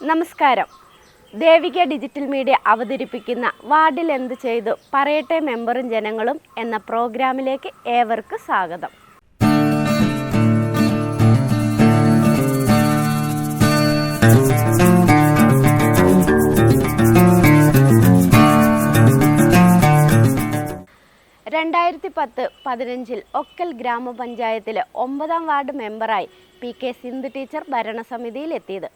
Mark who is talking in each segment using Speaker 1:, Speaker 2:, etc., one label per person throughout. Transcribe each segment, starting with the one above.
Speaker 1: നമസ്കാരം. Devika digital media അവതരിപ്പിക്കുന്ന വാർഡിൽ എന്ത് ചെയ്തു പറയട്ടെ മെമ്പറും ജനങ്ങളും എന്ന പ്രോഗ്രാമിലേക്ക് ഏവർക്ക് സ്വാഗതം. രണ്ടായിരത്തി പത്ത് പതിനഞ്ചിൽ ഒക്കൽ ഗ്രാമപഞ്ചായത്തിലെ ഒമ്പതാം വാർഡ് മെമ്പറായി പി കെ സിന്ധു ടീച്ചർ ഭരണസമിതിയിലെത്തിയത്.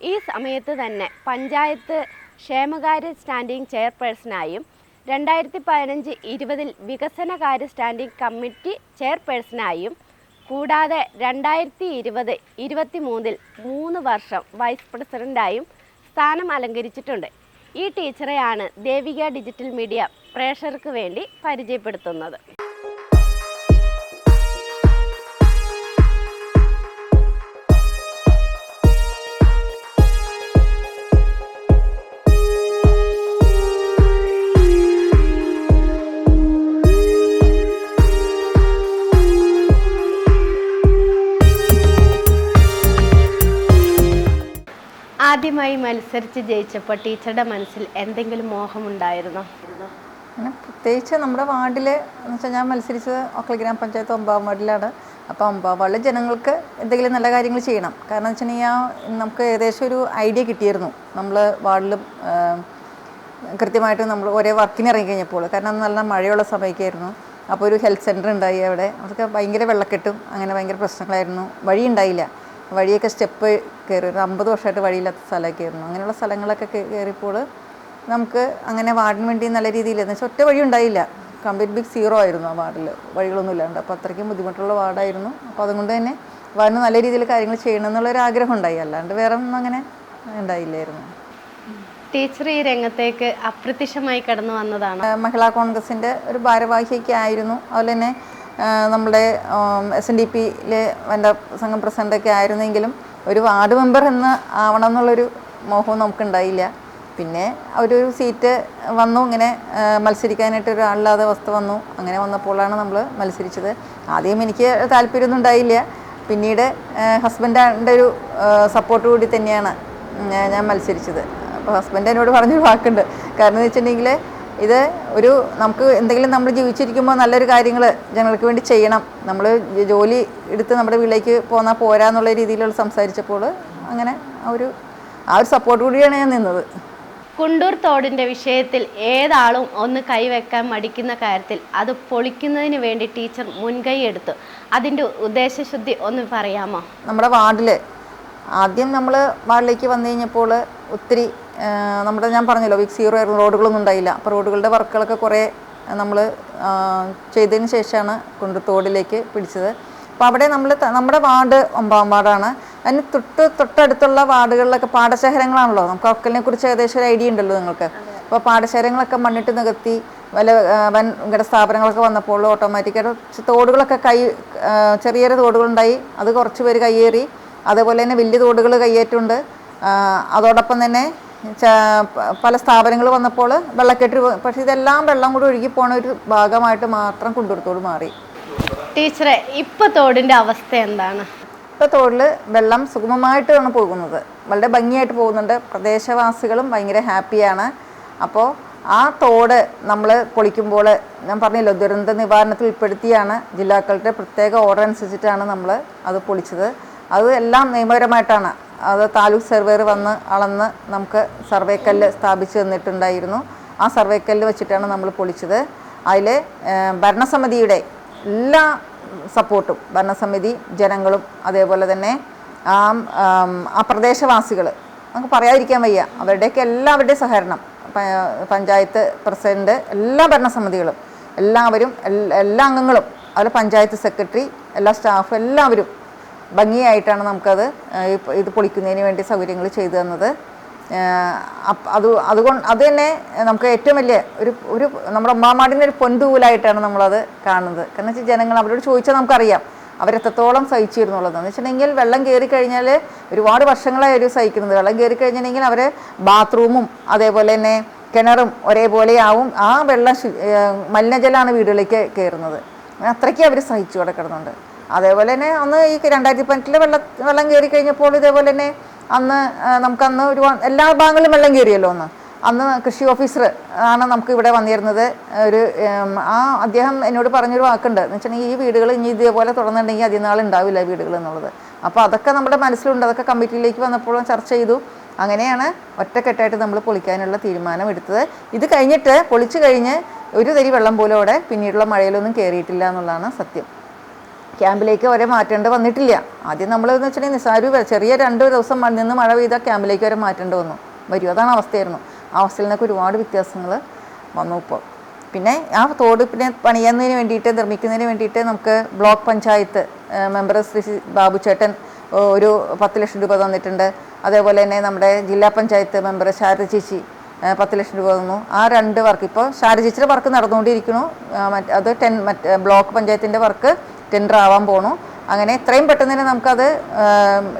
Speaker 1: ഈ സമയത്ത് തന്നെ പഞ്ചായത്ത് ക്ഷേമകാര്യ സ്റ്റാൻഡിംഗ് ചെയർപേഴ്സണായും രണ്ടായിരത്തി പതിനഞ്ച് ഇരുപതിൽ വികസനകാര്യ സ്റ്റാൻഡിംഗ് കമ്മിറ്റി ചെയർപേഴ്സണായും കൂടാതെ രണ്ടായിരത്തി ഇരുപത് ഇരുപത്തി മൂന്നിൽ മൂന്ന് വർഷം വൈസ് പ്രസിഡന്റായും സ്ഥാനം അലങ്കരിച്ചിട്ടുണ്ട്. ഈ ടീച്ചറെയാണ് ദേവിക ഡിജിറ്റൽ മീഡിയ പ്രേക്ഷകർക്ക് വേണ്ടി പരിചയപ്പെടുത്തുന്നത്. ആദ്യമായി മത്സരിച്ച് ജയിച്ചപ്പോൾ ടീച്ചറുടെ മനസ്സിൽ എന്തെങ്കിലും മോഹമുണ്ടായിരുന്നോ?
Speaker 2: അങ്ങനെ പ്രത്യേകിച്ച് നമ്മുടെ വാർഡിൽ എന്ന് വെച്ചാൽ ഞാൻ മത്സരിച്ചത് ഒക്കൽ ഗ്രാമപഞ്ചായത്ത് ഒമ്പാം വാർഡിലാണ്. അപ്പോൾ ഒമ്പാം വാർഡിൽ ജനങ്ങൾക്ക് എന്തെങ്കിലും നല്ല കാര്യങ്ങൾ ചെയ്യണം. കാരണം എന്ന് വെച്ചിട്ടുണ്ടെങ്കിൽ നമുക്ക് ഏകദേശം ഒരു ഐഡിയ കിട്ടിയിരുന്നു. നമ്മൾ വാർഡിലും കൃത്യമായിട്ട് നമ്മൾ ഒരേ വർക്കിന് ഇറങ്ങി കഴിഞ്ഞപ്പോൾ കാരണം നല്ല മഴയുള്ള സമയക്കായിരുന്നു. അപ്പോൾ ഒരു ഹെൽത്ത് സെന്റർ ഉണ്ടായി അവിടെ. അവർക്ക് ഭയങ്കര വെള്ളക്കെട്ടും അങ്ങനെ ഭയങ്കര പ്രശ്നങ്ങളായിരുന്നു. വഴി ഉണ്ടായില്ല വഴിയൊക്കെ സ്റ്റെപ്പ് കയറി ഒരു അമ്പത് വർഷമായിട്ട് വഴിയില്ലാത്ത സ്ഥലമൊക്കെ ആയിരുന്നു അങ്ങനെയുള്ള സ്ഥലങ്ങളൊക്കെ കയറിയപ്പോൾ നമുക്ക് അങ്ങനെ വാർഡിന് വേണ്ടി നല്ല രീതിയിൽ എന്ന് വെച്ചാൽ ഒറ്റ വഴി ഉണ്ടായില്ല. കംപ്ലീറ്റ് ബിഗ് സീറോ ആയിരുന്നു ആ വാർഡിൽ. വഴികളൊന്നും ഇല്ലാണ്ട്. അപ്പോൾ അത്രയ്ക്കും ബുദ്ധിമുട്ടുള്ള വാർഡായിരുന്നു. അപ്പോൾ അതുകൊണ്ട് തന്നെ വാർഡിന് നല്ല രീതിയിൽ കാര്യങ്ങൾ ചെയ്യണം എന്നുള്ളൊരു ആഗ്രഹം ഉണ്ടായി അല്ലാണ്ട് വേറെ ഒന്നും അങ്ങനെ ഉണ്ടായില്ലായിരുന്നു.
Speaker 1: ടീച്ചർ ഈ രംഗത്തേക്ക് അപ്രത്യക്ഷമായി കടന്നു വന്നതാണ്.
Speaker 2: മഹിളാ കോൺഗ്രസിന്റെ ഒരു ഭാരവാഹിയൊക്കെ ആയിരുന്നു. അതുപോലെ തന്നെ നമ്മുടെ എസ് എൻ ഡി പിയിലെ വനിതാ സംഘം പ്രസിഡന്റൊക്കെ ആയിരുന്നെങ്കിലും ഒരു വാർഡ് മെമ്പർ എന്ന് ആവണം എന്നുള്ളൊരു മോഹവും നമുക്കുണ്ടായില്ല. പിന്നെ ഒരു സീറ്റ് വന്നു ഇങ്ങനെ മത്സരിക്കാനായിട്ട് ഒരാളില്ലാതെ അവസ്ഥ വന്നു. അങ്ങനെ വന്നപ്പോഴാണ് നമ്മൾ മത്സരിച്ചത്. ആദ്യം എനിക്ക് താല്പര്യമൊന്നും ഉണ്ടായില്ല. പിന്നീട് ഹസ്ബൻഡിന്റെ ഒരു സപ്പോർട്ട് കൂടി തന്നെയാണ് ഞാൻ മത്സരിച്ചത്. അപ്പോൾ ഹസ്ബൻഡ് എന്നോട് പറഞ്ഞൊരു വാക്കുണ്ട്. കാരണം എന്ന് വെച്ചിട്ടുണ്ടെങ്കിൽ ഇത് ഒരു നമുക്ക് എന്തെങ്കിലും നമ്മൾ ജീവിച്ചിരിക്കുമ്പോൾ നല്ലൊരു കാര്യങ്ങൾ ജനങ്ങൾക്ക് വേണ്ടി ചെയ്യണം. നമ്മൾ ജോലി എടുത്ത് നമ്മുടെ വീട്ടിലേക്ക് പോന്നാൽ പോരാ എന്നുള്ള രീതിയിലുള്ള സംസാരിച്ചപ്പോൾ അങ്ങനെ ആ ഒരു ആ ഒരു സപ്പോർട്ട് കൂടിയാണ് ഞാൻ നിന്നത്.
Speaker 1: കുണ്ടൂർ തോടിന്റെ വിഷയത്തിൽ ഏതാളും ഒന്ന് കൈവെക്കാൻ മടിക്കുന്ന കാര്യത്തിൽ അത് പൊളിക്കുന്നതിന് വേണ്ടി ടീച്ചർ മുൻകൈ എടുത്തു. അതിന്റെ ഉദ്ദേശശുദ്ധി ഒന്ന് പറയാമോ?
Speaker 2: നമ്മുടെ വാർഡിൽ ആദ്യം നമ്മൾ വാർഡിലേക്ക് വന്നു കഴിഞ്ഞപ്പോൾ ഒത്തിരി നമ്മുടെ ഞാൻ പറഞ്ഞല്ലോ വിക്സ് സീറോ ആയിരുന്നു റോഡുകളൊന്നും ഉണ്ടായില്ല. അപ്പോൾ റോഡുകളുടെ വർക്കുകളൊക്കെ കുറേ നമ്മൾ ചെയ്തതിന് ശേഷമാണ് കൊണ്ട് തോടിലേക്ക് പിടിച്ചത്. അപ്പോൾ അവിടെ നമ്മൾ നമ്മുടെ വാർഡ് ഒമ്പതാം വാർഡാണ്. അതിന് തൊട്ട് തൊട്ടടുത്തുള്ള വാർഡുകളിലൊക്കെ പാടശേഖരങ്ങളാണല്ലോ. നമുക്ക് ഒക്കലിനെ കുറിച്ച് ഏകദേശം ഒരു ഐഡിയ ഉണ്ടല്ലോ നിങ്ങൾക്ക്. അപ്പോൾ പാടശേഖരങ്ങളൊക്കെ മണ്ണിട്ട് നികത്തി വല്ല വൻകിട സ്ഥാപനങ്ങളൊക്കെ വന്നപ്പോൾ ഓട്ടോമാറ്റിക്കായിട്ട് തോടുകളൊക്കെ കൈ ചെറിയ ചെറിയ തോടുകളുണ്ടായി. അത് കുറച്ച് പേര് കയ്യേറി. അതേപോലെ തന്നെ വലിയ തോടുകൾ കയ്യേറ്റുണ്ട് അതോടൊപ്പം തന്നെ പല സ്ഥാപനങ്ങൾ വന്നപ്പോൾ വെള്ളക്കെട്ട് പക്ഷെ ഇതെല്ലാം വെള്ളം കൂടി ഒഴുകി പോണ ഒരു ഭാഗമായിട്ട് മാത്രം കുണ്ടുറത്തോട് മാറി.
Speaker 1: ടീച്ചറെ ഇപ്പൊ തോടിന്റെ അവസ്ഥ എന്താണ്?
Speaker 2: ഇപ്പൊ തോടിൽ വെള്ളം സുഗമമായിട്ടാണ് പോകുന്നത്. വളരെ ഭംഗിയായിട്ട് പോകുന്നുണ്ട്. പ്രദേശവാസികളും ഭയങ്കര ഹാപ്പിയാണ്. അപ്പോൾ ആ തോട് നമ്മൾ പൊളിക്കുമ്പോൾ ഞാൻ പറഞ്ഞല്ലോ ദുരന്ത നിവാരണത്തിൽ ഉൾപ്പെടുത്തിയാണ് ജില്ലാക്കളുടെ പ്രത്യേക ഓർഡർ അനുസരിച്ചിട്ടാണ് നമ്മൾ അത് പൊളിച്ചത്. അത് എല്ലാം നിയമപരമായിട്ടാണ്. അത് താലൂക്ക് സർവേർ വന്ന് അളന്ന് നമുക്ക് സർവേ കല്ല് സ്ഥാപിച്ച് തന്നിട്ടുണ്ടായിരുന്നു. ആ സർവേ കല്ല് വെച്ചിട്ടാണ് നമ്മൾ പൊളിച്ചത്. അതിൽ ഭരണസമിതിയുടെ എല്ലാ സപ്പോർട്ടും ഭരണസമിതി ജനങ്ങളും അതേപോലെ തന്നെ ആ ആം, പ്രദേശവാസികൾ നമുക്ക് പറയാതിരിക്കാൻ വയ്യ. അവരുടെയൊക്കെ എല്ലാവരുടെയും സഹകരണം പഞ്ചായത്ത് പ്രസിഡന്റ് എല്ലാ ഭരണസമിതികളും എല്ലാവരും എല്ലാ അംഗങ്ങളും അതുപോലെ പഞ്ചായത്ത് സെക്രട്ടറി എല്ലാ സ്റ്റാഫും എല്ലാവരും ഭംഗിയായിട്ടാണ് നമുക്കത് ഇത് പൊളിക്കുന്നതിന് വേണ്ടി സൗകര്യങ്ങൾ ചെയ്തു തന്നത്. അത് അതുകൊണ്ട് അത് തന്നെ നമുക്ക് ഏറ്റവും വലിയ ഒരു ഒരു നമ്മുടെ അമ്മാമാടിന്റെ ഒരു പൊൻതൂലായിട്ടാണ് നമ്മളത് കാണുന്നത്. കാരണം വെച്ചാൽ ജനങ്ങൾ അവരോട് ചോദിച്ചാൽ നമുക്കറിയാം അവരെത്രത്തോളം സഹിച്ചിരുന്നുള്ളത്. എന്ന് വെച്ചിട്ടുണ്ടെങ്കിൽ വെള്ളം കയറി കഴിഞ്ഞാൽ ഒരുപാട് വർഷങ്ങളായി അവർ സഹിക്കുന്നത്. വെള്ളം കയറി കഴിഞ്ഞിട്ടുണ്ടെങ്കിൽ അവരെ ബാത്റൂമും അതേപോലെ തന്നെ കിണറും ഒരേപോലെയാവും ആ വെള്ളം മലിനജലമാണ് വീടുകളിലേക്ക് കയറുന്നത്. അത്രയ്ക്ക് അവർ സഹിച്ചു അവിടെ കിടന്നുണ്ട്. അതേപോലെ തന്നെ അന്ന് ഈ രണ്ടായിരത്തി പതിനെട്ടിലെ വെള്ളം വെള്ളം കയറി കഴിഞ്ഞപ്പോൾ ഇതേപോലെ തന്നെ അന്ന് നമുക്കന്ന് ഒരു എല്ലാ ഭാഗങ്ങളിലും വെള്ളം കയറിയല്ലോ അന്ന്. അന്ന് കൃഷി ഓഫീസർ ആണ് നമുക്ക് ഇവിടെ വന്നിരുന്നത്. ഒരു ആ അദ്ദേഹം എന്നോട് പറഞ്ഞൊരു വാക്കുണ്ട്. എന്ന് വെച്ചിട്ടുണ്ടെങ്കിൽ ഈ വീടുകൾ ഇനി ഇതേപോലെ തുറന്നിട്ടുണ്ടെങ്കിൽ അധികം നാൾ ഉണ്ടാവില്ല വീടുകൾ എന്നുള്ളത്. അപ്പോൾ അതൊക്കെ നമ്മുടെ മനസ്സിലുണ്ട്. അതൊക്കെ കമ്മിറ്റിയിലേക്ക് വന്നപ്പോൾ ചർച്ച ചെയ്തു. അങ്ങനെയാണ് ഒറ്റക്കെട്ടായിട്ട് നമ്മൾ പൊളിക്കാനുള്ള തീരുമാനം എടുത്തത്. ഇത് കഴിഞ്ഞിട്ട് പൊളിച്ചു കഴിഞ്ഞ് ഒരു തരി വെള്ളം പോലും അവിടെ പിന്നീടുള്ള മഴയിലൊന്നും കയറിയിട്ടില്ല എന്നുള്ളതാണ് സത്യം. ക്യാമ്പിലേക്ക് വരെ മാറ്റേണ്ടി വന്നിട്ടില്ല. ആദ്യം നമ്മൾ എന്ന് വെച്ചിട്ടുണ്ടെങ്കിൽ നിസ്സാര ചെറിയ രണ്ട് ദിവസം മണ്ണിൽ നിന്ന് മഴ പെയ്താൽ ക്യാമ്പിലേക്ക് വരെ മാറ്റേണ്ടി വന്നു. വരും അതാണ് അവസ്ഥയായിരുന്നു. ആ അവസ്ഥയിൽ നിന്നൊക്കെ ഒരുപാട് വ്യത്യാസങ്ങൾ വന്നു ഇപ്പോൾ. പിന്നെ ആ തോട് പിന്നെ പണിയുന്നതിന് വേണ്ടിയിട്ട് നിർമ്മിക്കുന്നതിന് വേണ്ടിയിട്ട് നമുക്ക് ബ്ലോക്ക് പഞ്ചായത്ത് മെമ്പർ ശ്രീ ബാബു ചേട്ടൻ ഒരു പത്ത് ലക്ഷം രൂപ തന്നിട്ടുണ്ട്. അതേപോലെ തന്നെ നമ്മുടെ ജില്ലാ പഞ്ചായത്ത് മെമ്പർ ശാരദ ചേച്ചി പത്ത് ലക്ഷം രൂപ തന്നു. ആ രണ്ട് വർക്ക് ഇപ്പോൾ ശാരദ ചേച്ചിയുടെ വർക്ക് നടന്നുകൊണ്ടിരിക്കുന്നു. അത് ടെൻ മറ്റ് ബ്ലോക്ക് പഞ്ചായത്തിന്റെ വർക്ക് ടെൻഡർ ആവാൻ പോണു. അങ്ങനെ എത്രയും പെട്ടെന്ന് തന്നെ നമുക്കത്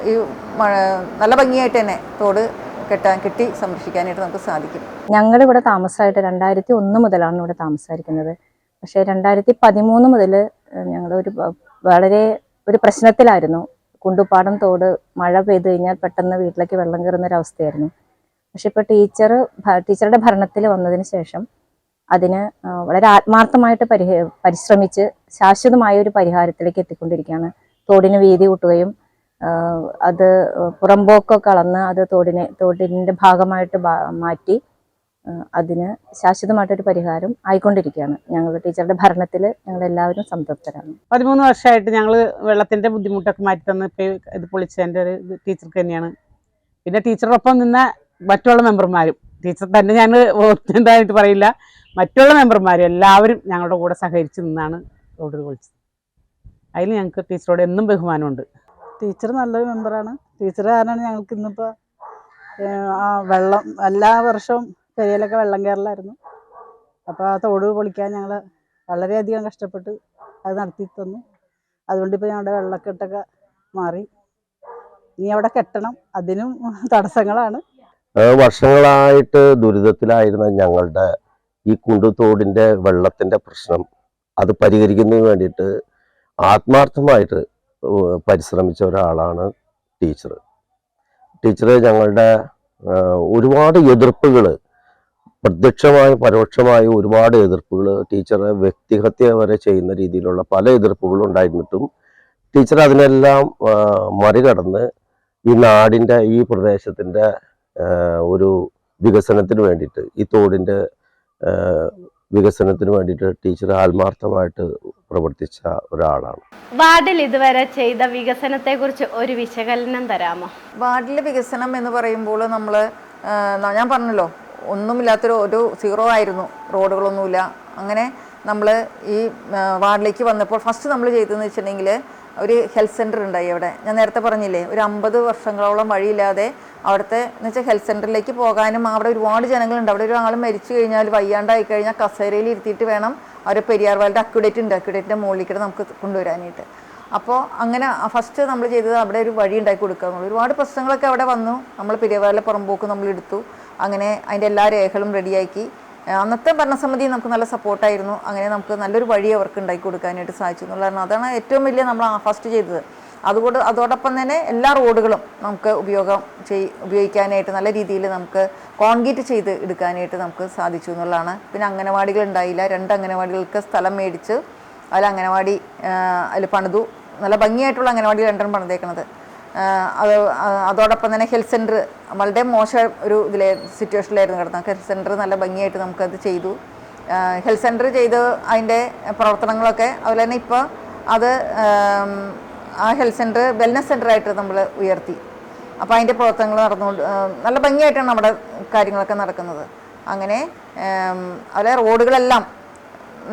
Speaker 2: ഈ നല്ല ഭംഗിയായിട്ട് തന്നെ തോട് കെട്ടാൻ കെട്ടി സംരക്ഷിക്കാനായിട്ട് നമുക്ക് സാധിക്കും.
Speaker 3: ഞങ്ങൾ ഇവിടെ താമസമായിട്ട് രണ്ടായിരത്തി ഒന്ന് മുതലാണ് ഇവിടെ താമസിക്കുന്നത് പക്ഷേ രണ്ടായിരത്തി പതിമൂന്ന് മുതൽ ഞങ്ങൾ ഒരു വളരെ ഒരു പ്രശ്നത്തിലായിരുന്നു. കുണ്ടുപാടം തോട് മഴ പെയ്തു കഴിഞ്ഞാൽ പെട്ടെന്ന് വീട്ടിലേക്ക് വെള്ളം കയറുന്ന ഒരു അവസ്ഥയായിരുന്നു പക്ഷെ ഇപ്പോൾ ടീച്ചർ ടീച്ചറുടെ ഭരണത്തിൽ വന്നതിന് ശേഷം അതിന് വളരെ ആത്മാർത്ഥമായിട്ട് പരിഹ പരിശ്രമിച്ച് ശാശ്വതമായ ഒരു പരിഹാരത്തിലേക്ക് എത്തിക്കൊണ്ടിരിക്കുകയാണ്. തോടിന് വീതി കൂട്ടുകയും അത് പുറമ്പോക്കൊക്കെ അളന്ന് അത് തോടിനെ തോടിന്റെ ഭാഗമായിട്ട് മാറ്റി അതിന് ശാശ്വതമായിട്ടൊരു പരിഹാരം ആയിക്കൊണ്ടിരിക്കുകയാണ്. ഞങ്ങളുടെ ടീച്ചറുടെ ഭരണത്തിൽ ഞങ്ങൾ എല്ലാവരും സംതൃപ്തരാണ്.
Speaker 4: പതിമൂന്ന് വർഷമായിട്ട് ഞങ്ങൾ വെള്ളത്തിന്റെ ബുദ്ധിമുട്ടൊക്കെ മാറ്റി തന്ന് ഇപ്പൊ ഇത് പൊളിച്ചതിന്റെ ഒരു ടീച്ചർക്ക് തന്നെയാണ്. പിന്നെ ടീച്ചറൊപ്പം നിന്ന മറ്റുള്ള മെമ്പർമാരും. ടീച്ചർ തന്നെ ഞാൻ എന്തായിട്ട് പറയില്ല. മറ്റുള്ള മെമ്പർമാരും എല്ലാവരും ഞങ്ങളുടെ കൂടെ സഹകരിച്ച് നിന്നാണ് ഓർഡർ പൊളിച്ചത് അതിൽ ഞങ്ങൾക്ക് ടീച്ചറോട് എന്നും ബഹുമാനമുണ്ട്.
Speaker 5: ടീച്ചർ നല്ലൊരു മെമ്പറാണ്. ടീച്ചർ കാരണമാണ് ഞങ്ങൾക്ക് ഇന്നിപ്പോൾ ആ വെള്ളം എല്ലാ വർഷവും പെരിയലൊക്കെ വെള്ളം കയറലായിരുന്നു. അപ്പോൾ ആ തോട് പൊളിക്കാൻ ഞങ്ങൾ വളരെയധികം കഷ്ടപ്പെട്ട് അത് നടത്തി തന്നു. അതുകൊണ്ട് ഇപ്പോൾ ഞങ്ങളുടെ വെള്ളക്കെട്ടൊക്കെ മാറി. ഇനി അവിടെ കെട്ടണം. അതിനും തടസ്സങ്ങളാണ്.
Speaker 6: വർഷങ്ങളായിട്ട് ദുരിതത്തിലായിരുന്ന ഞങ്ങളുടെ ഈ കുണ്ടുതോടിന്റെ വെള്ളത്തിന്റെ പ്രശ്നം അത് പരിഹരിക്കുന്നതിന് വേണ്ടിയിട്ട് ആത്മാർത്ഥമായിട്ട് പരിശ്രമിച്ച ഒരാളാണ് ടീച്ചർ. ടീച്ചർ ഞങ്ങളുടെ ഒരുപാട് എതിർപ്പുകൾ പ്രത്യക്ഷമായും പരോക്ഷമായും ഒരുപാട് എതിർപ്പുകൾ ടീച്ചറെ വ്യക്തിഹത്യ വരെ ചെയ്യുന്ന രീതിയിലുള്ള പല എതിർപ്പുകളും ഉണ്ടായിരുന്നിട്ടും ടീച്ചർ അതിനെല്ലാം മറികടന്ന് ഈ നാടിന്റെ ഈ പ്രദേശത്തിന്റെ ഒരു വികസനത്തിന് വേണ്ടിയിട്ട് ഈ തോടിന്റെ വികസനത്തിന് വേണ്ടിയിട്ട് ടീച്ചർ ആത്മാർത്ഥമായിട്ട് പ്രവർത്തിച്ച ഒരാളാണ്.
Speaker 1: വാർഡിൽ ഇതുവരെ ചെയ്ത വികസനത്തെ കുറിച്ച് ഒരു വിശകലനം തരാമോ?
Speaker 2: വാർഡിലെ വികസനം എന്ന് പറയുമ്പോൾ നമ്മൾ ഞാൻ പറഞ്ഞല്ലോ ഒന്നുമില്ലാത്തൊരു ഒരു സീറോ ആയിരുന്നു റോഡുകളൊന്നുമില്ല. അങ്ങനെ നമ്മൾ ഈ വാർഡിലേക്ക് വന്നപ്പോൾ ഫസ്റ്റ് നമ്മൾ ചെയ്തതെന്ന് വെച്ചിട്ടുണ്ടെങ്കിൽ ഒരു ഹെൽത്ത് സെന്റർ ഉണ്ടായി അവിടെ. ഞാൻ നേരത്തെ പറഞ്ഞില്ലേ ഒരു അമ്പത് വർഷങ്ങളോളം വഴിയില്ലാതെ അവിടുത്തെ എന്ന് വെച്ചാൽ ഹെൽത്ത് സെന്ററിലേക്ക് പോകാനും അവിടെ ഒരുപാട് ജനങ്ങളുണ്ട്. അവിടെ ഒരാൾ മരിച്ചു കഴിഞ്ഞാൽ വയ്യാണ്ടായി കഴിഞ്ഞാൽ കസേരയിൽ ഇരുത്തിയിട്ട് വേണം അവരെ പെരിയാർ വാലിന്റെ അക്യുഡേറ്റ് ഉണ്ട് അക്യുഡേറ്റിന്റെ മുകളിലേക്ക് നമുക്ക് കൊണ്ടുവരാനായിട്ട്. അപ്പോൾ അങ്ങനെ ഫസ്റ്റ് നമ്മൾ ചെയ്തത് അവിടെ ഒരു വഴി ഉണ്ടാക്കി കൊടുക്കുക. ഒരുപാട് പ്രശ്നങ്ങളൊക്കെ അവിടെ വന്നു. നമ്മൾ പെരിയാർ വാലിലെ പുറമ്പോക്ക് നമ്മൾ എടുത്തു. അങ്ങനെ അതിന്റെ എല്ലാ രേഖകളും റെഡിയാക്കി അന്നത്തെ ഭരണസമിതി നമുക്ക് നല്ല സപ്പോർട്ടായിരുന്നു. അങ്ങനെ നമുക്ക് നല്ലൊരു വഴി അവർക്ക് ഉണ്ടാക്കി കൊടുക്കാനായിട്ട് സാധിച്ചു എന്നുള്ളതാണ്. അതാണ് ഏറ്റവും വലിയ നമ്മൾ ഫസ്റ്റ് ചെയ്തത്. അതുകൊണ്ട് അതോടൊപ്പം തന്നെ എല്ലാ റോഡുകളും നമുക്ക് ഉപയോഗം ചെയ് ഉപയോഗിക്കാനായിട്ട് നല്ല രീതിയിൽ നമുക്ക് കോൺക്രീറ്റ് ചെയ്ത് എടുക്കാനായിട്ട് നമുക്ക് സാധിച്ചു എന്നുള്ളതാണ്. പിന്നെ അംഗനവാടികൾ ഉണ്ടായില്ല. രണ്ട് അംഗനവാടികൾക്ക് സ്ഥലം മേടിച്ച് അതിൽ അംഗനവാടി അതിൽ പണിതു. നല്ല ഭംഗിയായിട്ടുള്ള അംഗനവാടി രണ്ടെണ്ണം പണിതേക്കണത്. ആഹ് അത് അതോടൊപ്പം തന്നെ ഹെൽത്ത് സെന്റർ വളരെ മോശം ഒരു ഇതിലെ സിറ്റുവേഷനിലായിരുന്നു കിടന്നത്. ഹെൽത്ത് സെന്റർ നല്ല ഭംഗിയായിട്ട് നമുക്കത് ചെയ്തു. ഹെൽത്ത് സെന്റർ ചെയ്ത് അതിന്റെ പ്രവർത്തനങ്ങളൊക്കെ അതുപോലെ തന്നെ ഇപ്പോൾ അത് ആ ഹെൽത്ത് സെന്റർ വെൽനസ് സെന്ററായിട്ട് നമ്മൾ ഉയർത്തി. അപ്പോൾ അതിന്റെ പ്രവർത്തനങ്ങൾ നടന്നുകൊണ്ട് നല്ല ഭംഗിയായിട്ടാണ് നമ്മുടെ കാര്യങ്ങളൊക്കെ നടക്കുന്നത്. അങ്ങനെ അതിലെ റോഡുകളെല്ലാം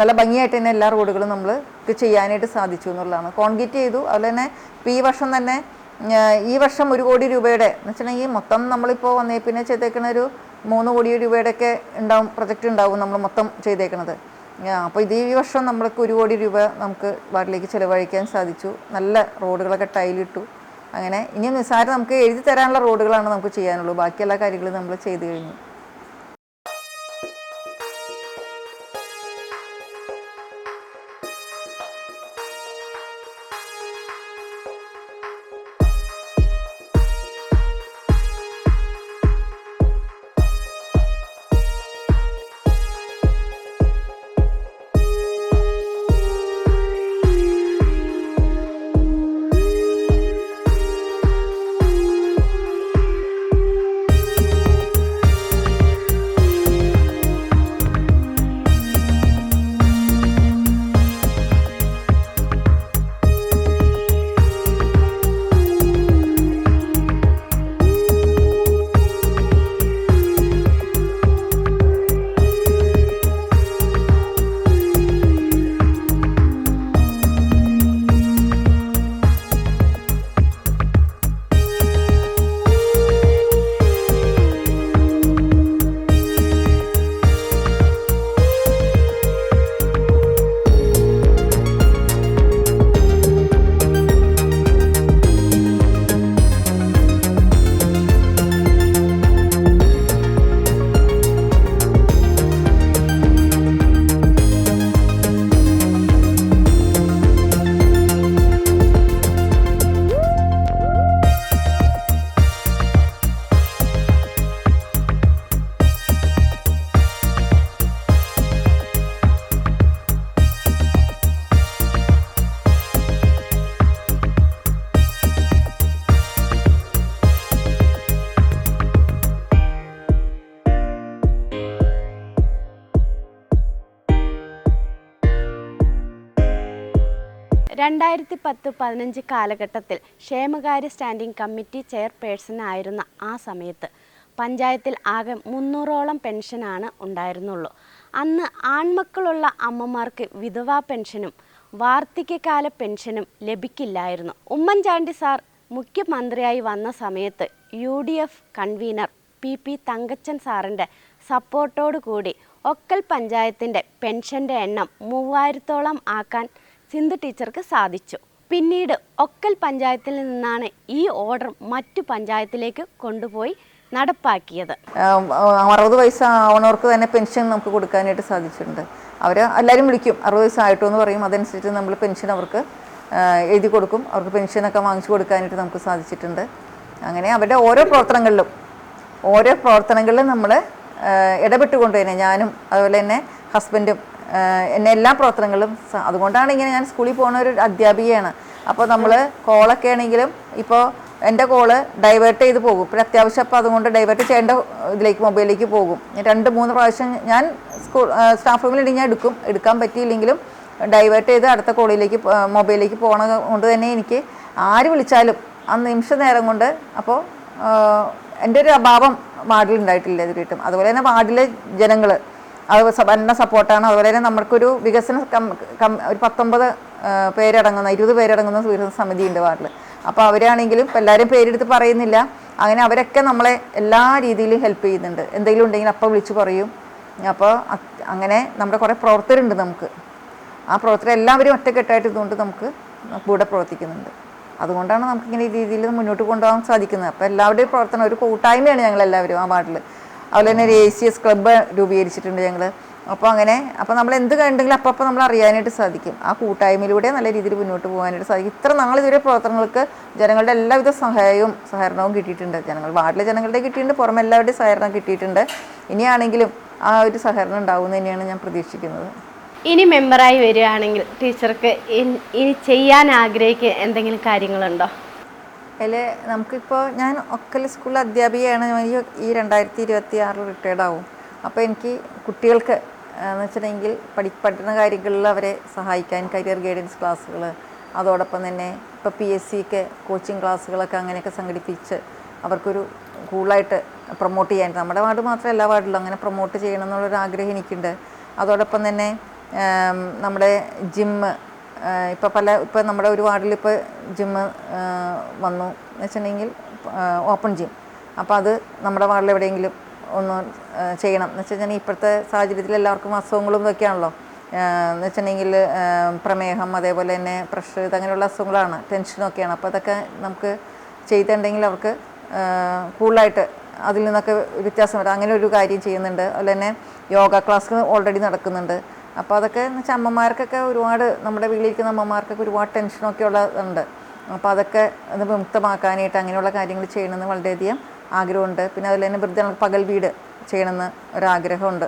Speaker 2: നല്ല ഭംഗിയായിട്ട് തന്നെ എല്ലാ റോഡുകളും നമ്മൾ ചെയ്യാനായിട്ട് സാധിച്ചു എന്നുള്ളതാണ്. കോൺക്രീറ്റ് ചെയ്തു അതുപോലെ തന്നെ ഇപ്പോൾ ഈ വർഷം തന്നെ ഈ വർഷം ഒരു കോടി രൂപയുടെ എന്ന് വെച്ചിട്ടുണ്ടെങ്കിൽ മൊത്തം നമ്മളിപ്പോൾ വന്നേ പിന്നെ ചെയ്തേക്കുന്ന ഒരു മൂന്ന് കോടി രൂപയുടെയൊക്കെ ഉണ്ടാവും പ്രൊജക്റ്റ് ഉണ്ടാവും നമ്മൾ മൊത്തം ചെയ്തേക്കണത്. അപ്പോൾ ഇത് ഈ വർഷം നമ്മൾക്ക് ഒരു കോടി രൂപ നമുക്ക് വാർഡിലേക്ക് ചിലവഴിക്കാൻ സാധിച്ചു. നല്ല റോഡുകളൊക്കെ ടൈലിട്ടു. അങ്ങനെ ഇനി നിസ്സാരം നമുക്ക് എഴുതി തരാനുള്ള റോഡുകളാണ് നമുക്ക് ചെയ്യാനുള്ളൂ. ബാക്കി എല്ലാ കാര്യങ്ങളും നമ്മൾ ചെയ്തു കഴിഞ്ഞു.
Speaker 1: പത്ത് പതിനഞ്ച് കാലഘട്ടത്തിൽ ക്ഷേമകാര്യ സ്റ്റാൻഡിംഗ് കമ്മിറ്റി ചെയർപേഴ്സൺ ആയിരുന്ന ആ സമയത്ത് പഞ്ചായത്തിൽ ആകെ മുന്നൂറോളം പെൻഷനാണ് ഉണ്ടായിരുന്നുള്ളൂ. അന്ന് ആൺമക്കളുള്ള അമ്മമാർക്ക് വിധവാ പെൻഷനും വാർദ്ധക്യകാല പെൻഷനും ലഭിക്കില്ലായിരുന്നു. ഉമ്മൻചാണ്ടി സാർ മുഖ്യമന്ത്രിയായി വന്ന സമയത്ത് U D F convener P P Thankachan സാറിന്റെ സപ്പോർട്ടോടു കൂടി ഒക്കൽ പഞ്ചായത്തിന്റെ പെൻഷന്റെ എണ്ണം മൂവായിരത്തോളം ആക്കാൻ സിന്ധു ടീച്ചർക്ക് സാധിച്ചു. പിന്നീട് ഒക്കൽ പഞ്ചായത്തിൽ നിന്നാണ് ഈ ഓർഡർ മറ്റു പഞ്ചായത്തിലേക്ക് കൊണ്ടുപോയി നടപ്പാക്കിയത്.
Speaker 2: അറുപത് വയസ്സ് ആവണവർക്ക് തന്നെ പെൻഷൻ നമുക്ക് കൊടുക്കാനായിട്ട് സാധിച്ചിട്ടുണ്ട്. അവർ എല്ലാവരും വിളിക്കും അറുപത് വയസ്സായിട്ടോ എന്ന് പറയും. അതനുസരിച്ച് നമ്മൾ പെൻഷൻ അവർക്ക് എഴുതി കൊടുക്കും. അവർക്ക് പെൻഷനൊക്കെ വാങ്ങിച്ചു കൊടുക്കാനായിട്ട് നമുക്ക് സാധിച്ചിട്ടുണ്ട്. അങ്ങനെ അവരുടെ ഓരോ പ്രവർത്തനങ്ങളിലും ഓരോ പ്രവർത്തനങ്ങളിലും നമ്മൾ ഇടപെട്ടുകൊണ്ട് തന്നെ ഞാനും അതുപോലെ തന്നെ ഹസ്ബൻഡും എന്നെ എല്ലാ പ്രവർത്തനങ്ങളും അതുകൊണ്ടാണ് ഇങ്ങനെ ഞാൻ സ്കൂളിൽ പോകുന്ന ഒരു അധ്യാപികയാണ്. അപ്പോൾ നമ്മൾ കോളൊക്കെ ആണെങ്കിലും ഇപ്പോൾ എന്റെ കോൾ ഡൈവേർട്ട് ചെയ്ത് പോകും. പിന്നെ അത്യാവശ്യം അപ്പോൾ അതുകൊണ്ട് ഡൈവേർട്ട് ചെയ്യേണ്ട ഇതിലേക്ക് മൊബൈലിലേക്ക് പോകും. രണ്ട് മൂന്ന് പ്രാവശ്യം ഞാൻ സ്കൂൾ സ്റ്റാഫ് റൂമിൽ ഞാൻ എടുക്കും. എടുക്കാൻ പറ്റിയില്ലെങ്കിലും ഡൈവേർട്ട് ചെയ്ത് അടുത്ത കോളിലേക്ക് മൊബൈലിലേക്ക് പോകണ കൊണ്ട് തന്നെ എനിക്ക് ആര് വിളിച്ചാലും ആ നിമിഷ നേരം കൊണ്ട് അപ്പോൾ എന്റെ ഒരു അഭാവം വാർഡിൽ ഉണ്ടായിട്ടില്ല കിട്ടും. അതുപോലെ തന്നെ വാർഡിലെ ജനങ്ങൾ അത് ഭരണ സപ്പോർട്ടാണ്. അതുപോലെ തന്നെ നമുക്കൊരു വികസന ഒരു പത്തൊമ്പത് പേരടങ്ങുന്ന ഇരുപത് പേരടങ്ങുന്ന വികസന സമിതി ഉണ്ട് വാർഡിൽ അപ്പോൾ അവരാണെങ്കിലും എല്ലാവരും പേരെടുത്ത് പറയുന്നില്ല. അങ്ങനെ അവരൊക്കെ നമ്മളെ എല്ലാ രീതിയിലും ഹെൽപ്പ് ചെയ്യുന്നുണ്ട്. എന്തെങ്കിലും ഉണ്ടെങ്കിൽ അപ്പോൾ വിളിച്ച് പറയും. അപ്പോൾ അങ്ങനെ നമ്മുടെ കുറേ പ്രവർത്തകരുണ്ട് നമുക്ക്. ആ പ്രവർത്തകർ എല്ലാവരും ഒറ്റക്കെട്ടായിട്ട് ഇതുകൊണ്ട് നമുക്ക് കൂടെ പ്രവർത്തിക്കുന്നുണ്ട്. അതുകൊണ്ടാണ് നമുക്കിങ്ങനെ ഈ രീതിയിൽ മുന്നോട്ട് കൊണ്ടുപോകാൻ സാധിക്കുന്നത്. അപ്പോൾ എല്ലാവരുടെയും പ്രവർത്തനം ഒരു കൂട്ടായ്മയാണ് ഞങ്ങൾ എല്ലാവരും ആ വാർഡിൽ അതുപോലെ തന്നെ ഒരു എ സി എസ് ക്ലബ്ബ് രൂപീകരിച്ചിട്ടുണ്ട് ഞങ്ങൾ അപ്പോൾ അങ്ങനെ അപ്പോൾ നമ്മൾ എന്ത് കണ്ടെങ്കിലും അപ്പോൾ നമ്മൾ അറിയാനായിട്ട് സാധിക്കും. ആ കൂട്ടായ്മയിലൂടെ നല്ല രീതിയിൽ മുന്നോട്ട് പോകാനായിട്ട് സാധിക്കും. ഇത്ര നാളിതുവരെ പ്രവർത്തനങ്ങൾക്ക് ജനങ്ങളുടെ എല്ലാവിധ സഹായവും സഹകരണവും കിട്ടിയിട്ടുണ്ട്. ജനങ്ങൾ വാർഡിലെ ജനങ്ങളുടെ കിട്ടിയിട്ടുണ്ട് പുറമെ എല്ലാവരുടെയും സഹകരണം കിട്ടിയിട്ടുണ്ട്. ഇനിയാണെങ്കിലും ആ ഒരു സഹകരണം ഉണ്ടാവുമെന്ന് തന്നെയാണ് ഞാൻ പ്രതീക്ഷിക്കുന്നത്.
Speaker 1: ഇനി മെമ്പറായി വരികയാണെങ്കിൽ ടീച്ചർക്ക് ഇനി ചെയ്യാൻ ആഗ്രഹിക്കുന്ന എന്തെങ്കിലും കാര്യങ്ങളുണ്ടോ?
Speaker 2: അതിൽ നമുക്കിപ്പോൾ ഞാൻ ഒക്കൽ സ്കൂൾ അധ്യാപികയാണ്. ഈ രണ്ടായിരത്തി ഇരുപത്തി ആറിൽ റിട്ടയർഡ് ആവും. അപ്പോൾ എനിക്ക് കുട്ടികൾക്ക് എന്ന് വെച്ചിട്ടുണ്ടെങ്കിൽ പഠി പഠന കാര്യങ്ങളിൽ അവരെ സഹായിക്കാൻ കരിയർ ഗൈഡൻസ് ക്ലാസ്സുകൾ അതോടൊപ്പം തന്നെ ഇപ്പോൾ പി എസ് സിക്ക് കോച്ചിങ് ക്ലാസ്സുകളൊക്കെ അങ്ങനെയൊക്കെ സംഘടിപ്പിച്ച് അവർക്കൊരു കൂളായിട്ട് പ്രൊമോട്ട് ചെയ്യാൻ. നമ്മുടെ വാർഡ് മാത്രം എല്ലാ വാർഡിലും അങ്ങനെ പ്രൊമോട്ട് ചെയ്യണം എന്നുള്ളൊരു ആഗ്രഹം എനിക്കുണ്ട്. അതോടൊപ്പം തന്നെ നമ്മുടെ ജിമ്മ് ഇപ്പോൾ പല ഇപ്പോൾ നമ്മുടെ ഒരു വാർഡിൽ ഇപ്പോൾ ജിമ്മ് വന്നു എന്ന് വെച്ചിട്ടുണ്ടെങ്കിൽ ഓപ്പൺ ജിം അപ്പോൾ അത് നമ്മുടെ വാർഡിൽ എവിടെയെങ്കിലും ഒന്ന് ചെയ്യണം. എന്ന് വെച്ചാൽ ഇപ്പോഴത്തെ സാഹചര്യത്തിൽ എല്ലാവർക്കും അസുഖങ്ങളും ഇതൊക്കെയാണല്ലോ. എന്ന് വെച്ചിട്ടുണ്ടെങ്കിൽ പ്രമേഹം അതേപോലെ തന്നെ പ്രഷർ ഇതങ്ങനെയുള്ള അസുഖങ്ങളാണ്. ടെൻഷനൊക്കെയാണ് അപ്പോൾ അതൊക്കെ നമുക്ക് ചെയ്തിട്ടുണ്ടെങ്കിൽ അവർക്ക് കൂടുതലായിട്ട് അതിൽ നിന്നൊക്കെ വ്യത്യാസം വരാം. അങ്ങനെ ഒരു കാര്യം ചെയ്യുന്നുണ്ട്. അതുപോലെ തന്നെ യോഗ ക്ലാസ് ഓൾറെഡി നടക്കുന്നുണ്ട്. അപ്പോൾ അതൊക്കെ എന്ന് വെച്ചാൽ അമ്മമാർക്കൊക്കെ ഒരുപാട് നമ്മുടെ വീട്ടിലിരിക്കുന്ന അമ്മമാർക്കൊക്കെ ഒരുപാട് ടെൻഷനൊക്കെ ഉള്ളതുണ്ട്. അപ്പോൾ അതൊക്കെ അത് വിമുക്തമാക്കാനായിട്ട് അങ്ങനെയുള്ള കാര്യങ്ങൾ ചെയ്യണമെന്ന് വളരെയധികം ആഗ്രഹമുണ്ട്. പിന്നെ അതുപോലെ തന്നെ വൃദ്ധ പകൽ വീട് ചെയ്യണമെന്ന് ഒരാഗ്രഹമുണ്ട്.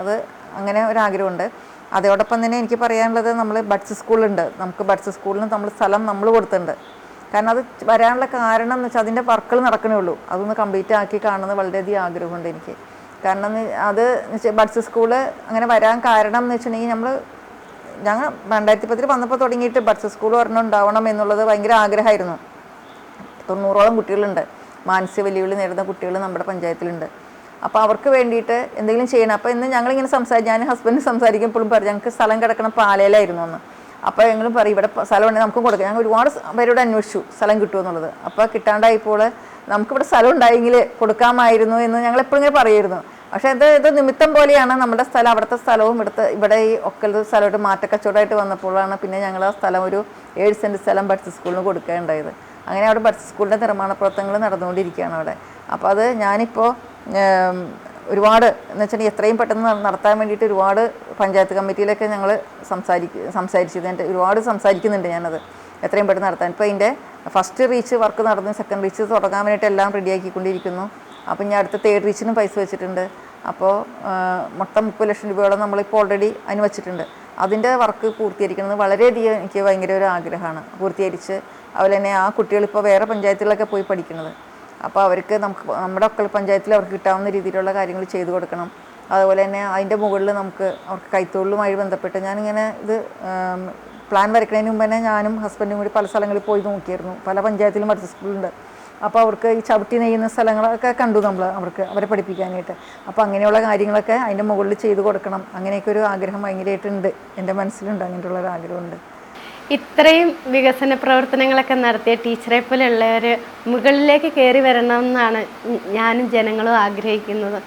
Speaker 2: അത് അങ്ങനെ ഒരാഗ്രഹമുണ്ട്. അതോടൊപ്പം തന്നെ എനിക്ക് പറയാനുള്ളത് നമ്മൾ ബഡ്സ് സ്കൂളുണ്ട് നമുക്ക് ബഡ്സ് സ്കൂളിന് നമ്മൾ സ്ഥലം നമ്മൾ കൊടുത്തിട്ടുണ്ട്. കാരണം അത് വരാനുള്ള കാരണം എന്ന് വെച്ചാൽ അതിന്റെ വർക്കുകൾ നടക്കണേ ഉള്ളൂ. അതൊന്ന് കംപ്ലീറ്റ് ആക്കി കാണുന്നത് വളരെയധികം ആഗ്രഹമുണ്ട് എനിക്ക്. കാരണം അത് ബഡ്സ് സ്കൂൾ അങ്ങനെ വരാൻ കാരണം എന്ന് വെച്ചിട്ടുണ്ടെങ്കിൽ നമ്മൾ ഞങ്ങൾ രണ്ടായിരത്തി പത്തിൽ വന്നപ്പോൾ തുടങ്ങിയിട്ട് ബഡ്സ് സ്കൂൾ ഒരെണ്ണം ഉണ്ടാവണം എന്നുള്ളത് ഭയങ്കര ആഗ്രഹമായിരുന്നു. തൊണ്ണൂറോളം കുട്ടികളുണ്ട്. മാനസിക വെല്ലുവിളി നേരിടുന്ന കുട്ടികൾ നമ്മുടെ പഞ്ചായത്തിലുണ്ട്. അപ്പോൾ അവർക്ക് വേണ്ടിയിട്ട് എന്തെങ്കിലും ചെയ്യണം. അപ്പോൾ ഇന്ന് ഞങ്ങളിങ്ങനെ സംസാരിച്ച് ഞാൻ ഹസ്ബൻഡ് സംസാരിക്കുമ്പോഴും പറഞ്ഞു ഞങ്ങൾക്ക് സ്ഥലം കിടക്കണം പാലയിലായിരുന്നു എന്ന്. അപ്പോൾ ഞങ്ങളും പറയും ഇവിടെ സ്ഥലം ഉണ്ടെങ്കിൽ നമുക്കും കൊടുക്കാം. ഞങ്ങൾ ഒരുപാട് പേരോട് അന്വേഷിച്ചു സ്ഥലം കിട്ടുമെന്നുള്ളത് അപ്പോൾ കിട്ടാണ്ടായപ്പോൾ നമുക്കിവിടെ സ്ഥലം ഉണ്ടായെങ്കിൽ കൊടുക്കാമായിരുന്നു എന്ന് ഞങ്ങൾ എപ്പോഴും പറയുമായിരുന്നു. പക്ഷേ ഇത് ഇത് നിമിത്തം പോലെയാണ് നമ്മുടെ സ്ഥലം അവിടുത്തെ സ്ഥലവും ഇവിടുത്തെ ഇവിടെ ഈ ഒക്കലത്തെ സ്ഥലമായിട്ട് മാറ്റക്കച്ചവടമായിട്ട് വന്നപ്പോഴാണ് പിന്നെ ഞങ്ങൾ ആ സ്ഥലം ഒരു ഏഴ് സെന്റ് സ്ഥലം ബഡ്സ് സ്കൂളിന് കൊടുക്കുകയുണ്ടായത്. അങ്ങനെ അവിടെ ബഡ്സ് സ്കൂളിന്റെ നിർമ്മാണ പ്രവർത്തനങ്ങൾ നടന്നുകൊണ്ടിരിക്കുകയാണ് അവിടെ. അപ്പോൾ അത് ഞാനിപ്പോൾ ഒരുപാട് എന്ന് വെച്ചിട്ടുണ്ടെങ്കിൽ എത്രയും പെട്ടെന്ന് നടത്താൻ വേണ്ടിയിട്ട് ഒരുപാട് പഞ്ചായത്ത് കമ്മിറ്റിയിലൊക്കെ ഞങ്ങൾ സംസാരിക്കും സംസാരിച്ചത് എന്റെ ഒരുപാട് സംസാരിക്കുന്നുണ്ട് ഞാനത്. എത്രയും പെട്ടെന്ന് നടത്താൻ. ഇപ്പോൾ അതിന്റെ ഫസ്റ്റ് റീച്ച് വർക്ക് നടന്നു സെക്കൻഡ് റീച്ച് തുടങ്ങാൻ വേണ്ടിയിട്ട് എല്ലാം റെഡിയാക്കിക്കൊണ്ടിരിക്കുന്നു അപ്പോൾ ഞാൻ അടുത്ത തേർഡ് റീച്ചിനും പൈസ വെച്ചിട്ടുണ്ട്. അപ്പോൾ മൊത്തം മുപ്പത് ലക്ഷം രൂപയോളം നമ്മളിപ്പോൾ ഓൾറെഡി അതിന് വെച്ചിട്ടുണ്ട്. അതിന്റെ വർക്ക് പൂർത്തീകരിക്കുന്നത് വളരെയധികം എനിക്ക് ഭയങ്കര ഒരു ആഗ്രഹമാണ്. പൂർത്തീകരിച്ച് അതുപോലെ തന്നെ ആ കുട്ടികൾ ഇപ്പോൾ വേറെ പഞ്ചായത്തുകളിലൊക്കെ പോയി പഠിക്കുന്നത്. അപ്പോൾ അവർക്ക് നമുക്ക് നമ്മുടെ ഒക്കൾ പഞ്ചായത്തിൽ അവർക്ക് കിട്ടാവുന്ന രീതിയിലുള്ള കാര്യങ്ങൾ ചെയ്തു കൊടുക്കണം. അതുപോലെ തന്നെ അതിന്റെ മുകളിൽ നമുക്ക് അവർക്ക് കൈത്തൊഴിലുമായി ബന്ധപ്പെട്ട് ഞാനിങ്ങനെ ഇത് പ്ലാൻ വരയ്ക്കുന്നതിന് മുമ്പ് തന്നെ ഞാനും ഹസ്ബൻഡും കൂടി പല സ്ഥലങ്ങളിൽ പോയി നോക്കിയിരുന്നു. പല പഞ്ചായത്തിലും അടുത്ത സ്കൂളുണ്ട്. അപ്പോൾ അവർക്ക് ഈ ചവിട്ടി നെയ്യുന്ന സ്ഥലങ്ങളൊക്കെ കണ്ടു നമ്മൾ അവർക്ക് അവരെ പഠിപ്പിക്കാനായിട്ട്. അപ്പോൾ അങ്ങനെയുള്ള കാര്യങ്ങളൊക്കെ അതിന്റെ മുകളിൽ ചെയ്തു കൊടുക്കണം. അങ്ങനെയൊക്കെ ഒരു ആഗ്രഹം ഭയങ്കരമായിട്ടുണ്ട് എന്റെ മനസ്സിലുണ്ട് അങ്ങനെയുള്ള ഒരു ആഗ്രഹമുണ്ട്.
Speaker 1: ഇത്രയും വികസന പ്രവർത്തനങ്ങളൊക്കെ നടത്തിയ ടീച്ചറെ പോലെയുള്ളവർ മുകളിലേക്ക് കയറി വരണമെന്നാണ് ഞാനും ജനങ്ങളും ആഗ്രഹിക്കുന്നത്.